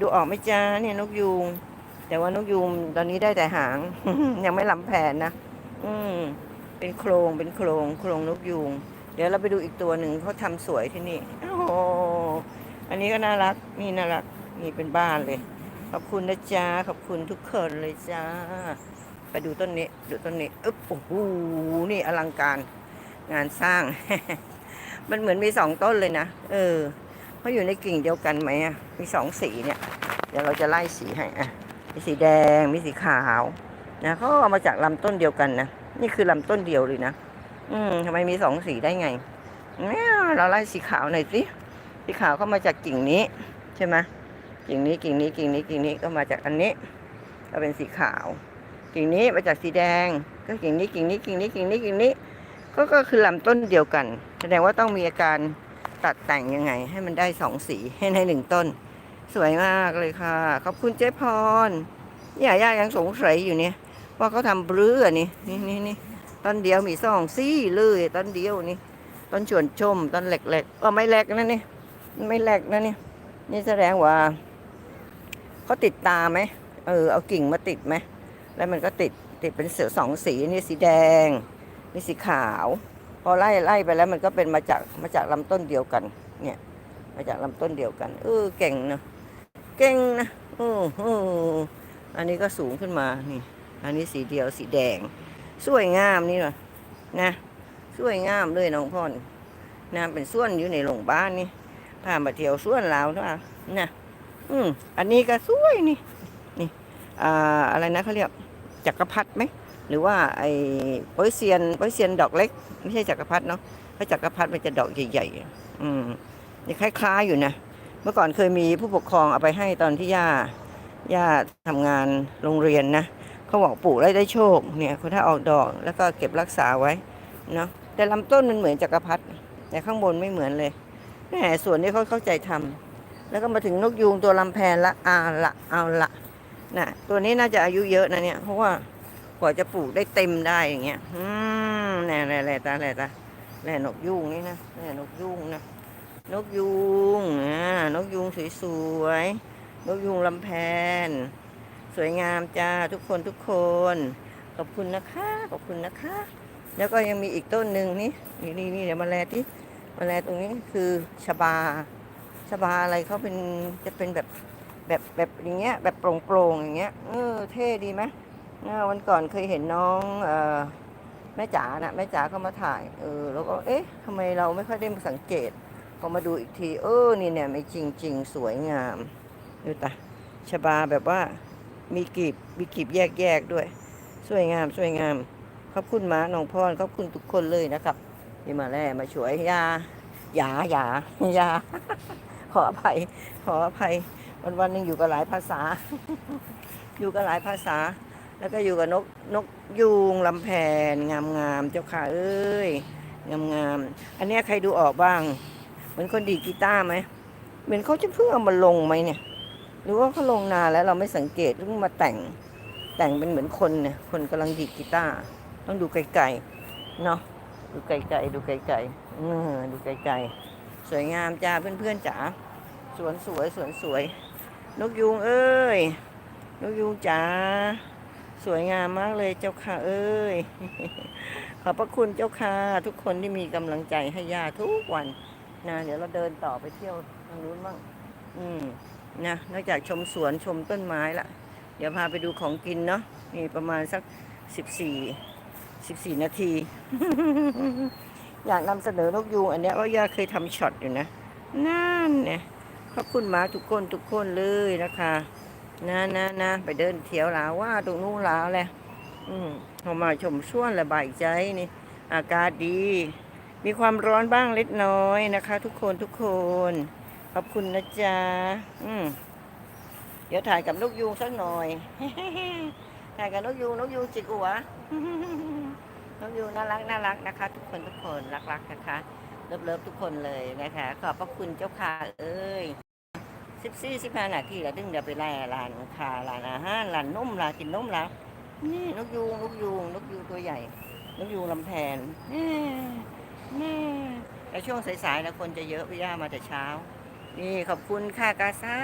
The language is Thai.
ดูออกไหมจ้าเนี่ยนกยูงแต่ว่านกยูงตอนนี้ได้แต่หาง ยังไม่ลำแผนนะอืมเป็นโครงเป็นโครงโครงนกยูงเดี๋ยวเราไปดูอีกตัวหนึ่งเขาทำสวยที่นี่โอ้โหอันนี้ก็น่ารักนี่น่ารักนี่เป็นบ้านเลย ขอบคุณนะจ๊ะขอบคุณทุกคนเลยจ้า ไปดูต้นนี้ ดูต้นนี้อึ๊บโอ้โหนี่อลังการงานสร้าง มันเหมือนมีสองต้นเลยนะเออ เขาอยู่ในกิ่งเดียวกันไหมอะมีสองสีเนี่ย เดี๋ยวเราจะไล่สีให้อะมีสีแดงมีสีขาวนะเขาเอามาจากลำต้นเดียวกันนะนี่คือลำต้นเดียวเลยนะอืมทำไมมีสองสีได้ไงเนี่ยเราไล่สีขาวหน่อยสิสีขาวเข้ามาจากกิ่งนี้ใช่ไหมกิ่งนี้กิ่งนี้กิ่งนี้กิ่งนี้ก็มาจากอันนี้ ก็เป็นสีขาว กิ่งนี้มาจากสีแดง ก็กิ่งนี้กิ่งนี้กิ่งนี้กิ่งนี้กิ่งนี้ ก็ก็คือลำต้นเดียวกัน แสดงว่าต้องมีอาการ ตัดแต่งยังไง ให้มันได้สองสีให้ในหนึ่งต้น สวยมากเลยค่ะ ขอบคุณเจ๊พรเนี่ยย่ายังสงสัยอยู่เนี่ย ว่าเขาทำเรือนี่นี่นี่นี่ต้นเดียวมีสองซี่เลยต้นเดียวนี่ต้นชวนชมต้นเหล็กๆก็ไม่เหลกนะนี่ไม่เหลกนะนี่นี่แสดงว่าเขาติดตาไหมเออเอากิ่งมาติดไหมแล้วมันก็ติดติดเป็นเสือสองสีนี่สีแดงนี่สีขาว พอไล่ไล่ไปแล้วมันก็เป็นมาจากมาจากลำต้นเดียวกัน เนี่ย มาจากลำต้นเดียวกัน เออเก่งนะเก่งนะอืออืออันนี้ก็สูงขึ้นมานี่ อันนี้สีเดียวสีแดง สวยงามนี่นะนะสวยงามเลยน้องพ่อนนะเป็นส่วนอยู่ในโรงบ้านนี่พามาเที่ยวส่วนลาวเท่านั้นนะอืมอันนี้ก็สวยนี่นี่อ่าอะไรนะเขาเรียกจักรพรรดิไหม หรือว่าไอ้โปยเซียนโปยเซียนดอกเล็ก ไม่ใช่จักรพรรดิเนาะเพราะจักรพรรดิมันจะดอกใหญ่ๆ อืมนี่คล้ายๆอยู่นะ เมื่อก่อนเคยมีผู้ปกครองเอาไปให้ตอนที่ย่า ย่าทำงานโรงเรียนนะเขาบอกปลูกแล้วได้โชค เนี่ยคุณถ้าออกดอกแล้วก็เก็บรักษาไว้เนาะแต่ลำต้นมันเหมือนจักรพรรดิแต่ข้างบนไม่เหมือนเลยแหมส่วนนี้เขาเข้าใจทำแล้วก็มาถึงนกยูงตัวลำแพนละอาละเอาละน่ะตัวนี้น่าจะอายุเยอะนะเนี่ยเพราะว่า กว่าจะปลูกได้เต็มได้อย่างเงี้ยอืมแน่แหละแหละตาแหละตาแหละนกยูงนี่นะแหละนกยูงนะนกยูงอ่านกยูงสวยๆนกยูงลำแพน สวยงามจ้าทุกคนทุกคน ขอบคุณนะคะขอบคุณนะคะ แล้วก็ยังมีอีกต้นหนึ่งนี่นี่นี่นี่เดี๋ยวมาแลที่มาแลตรงนี้คือชบาชบาอะไรเขาเป็นจะเป็นแบบแบบแบบอย่างเงี้ยแบบโปร่งๆอย่างเงี้ยเออเท่ดีไหม วันก่อนเคยเห็นน้องอแม่จ๋านะแม่จ๋าเขามาถ่ายเออแล้วก็เอ๊ะทำไมเราไม่ค่อยได้สังเกตพอมาดูอีกที เออนี่เนี่ยไม่จริงจริงๆสวยงามดูตาชบาแบบว่ามีกีบมีกีบแยกแยกๆด้วย สวยงาม สวยงาม ขอบคุณมาน้องพรขอบคุณทุกคนเลยนะครับที่มาแล่มาช่วยยาหยาหยาหยาขออภัย ขออภัย วันวันหนึงอยู่กับหลายภาษา อยู่กับหลายภาษา แล้วก็อยู่กับนกนกยูงลำแพนงามงามๆเจ้าค่ะเอ้ยงามงามๆอันนี้ใครดูออกบ้าง เหมือนคนดีกีตาร์ไหมเหมือนเขาจะเพิ่งเอามาลงไหมเนี่ย หรือว่าเขาลงนานแล้วเราไม่สังเกตเพิ่งมาแต่งแต่งเป็นเหมือนคนเนี่ยคนกำลังดีกีตาร์ต้องดูไกลๆเนาะดูไกลๆดูไกลๆเออดูไกลๆสวยงามจ้าเพื่อนๆจ๋าสวนสวยสวนสวยนกยูงเอ้ยนกยูงจ๋า สวยงามมากเลยเจ้าค่ะ เอ้ย ขอบพระคุณเจ้าค่ะ ทุกคนที่มีกำลังใจให้ย่าทุกวันนะเดี๋ยวเราเดินต่อไปเที่ยวทางนู้นบ้างอืมนะนอกจากชมสวนชมต้นไม้ละเดี๋ยวพาไปดูของกินเนาะนี่ประมาณสักสิบสี่สิบสี่นาที อยากนำเสนอนกยูงอันเนี้ยว่าย่าเคยทำช็อตอยู่นะนั่นเนี่ยขอบคุณหมาทุกคนทุกคนเลยนะคะ นะนะนะไปเดินเที่ยวลาวว่าตรงนู้นลาวแหละอืมพอมาชมสวนระบายใจนี่ อากาศดี มีความร้อนบ้างเล็กน้อยนะคะ ทุกคนทุกคน ขอบคุณนะจ๊ะอืมเดี๋ยวถ่ายกับนกยูงสักหน่อย ถ่ายกับนกยูงนกยูงจิกหัว นกยูงน่ารักน่ารักนะคะ ทุกคนทุกคนรักรักๆนะคะ เลิฟเลิฟทุกคนเลยนะคะ ขอบพระคุณเจ้าค่ะเอ้ย สิบสี่สิบห้านาทีแล้วดึงเดี๋ยวไปไล่ร้านคาร้านอาหารร้านนมร้านกินนมแล้วนี่นกยูงนกยูงนกยูงตัวใหญ่นกยูงลำแพนนี่นี่แต่ช่วงสายๆนะคนจะเยอะพี่ย่ามาแต่เช้า นี่ขอบคุณค่ะกาซ่า